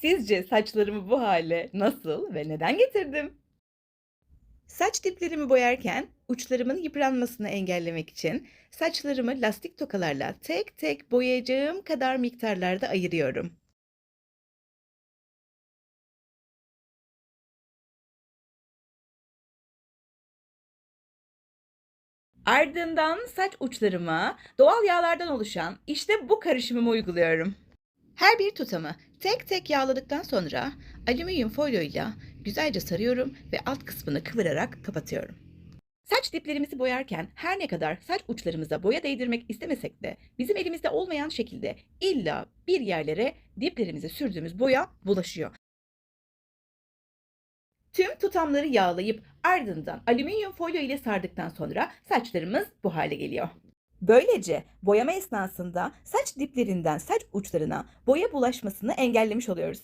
Sizce saçlarımı bu hale nasıl ve neden getirdim? Saç diplerimi boyarken uçlarımın yıpranmasını engellemek için saçlarımı lastik tokalarla tek tek boyayacağım kadar miktarlarda ayırıyorum. Ardından saç uçlarıma doğal yağlardan oluşan işte bu karışımımı uyguluyorum. Her bir tutamı tek tek yağladıktan sonra alüminyum folyoyla güzelce sarıyorum ve alt kısmını kıvırarak kapatıyorum. Saç diplerimizi boyarken her ne kadar saç uçlarımıza boya değdirmek istemesek de bizim elimizde olmayan şekilde illa bir yerlere diplerimize sürdüğümüz boya bulaşıyor. Tüm tutamları yağlayıp ardından alüminyum folyo ile sardıktan sonra saçlarımız bu hale geliyor. Böylece boyama esnasında saç diplerinden saç uçlarına boya bulaşmasını engellemiş oluyoruz.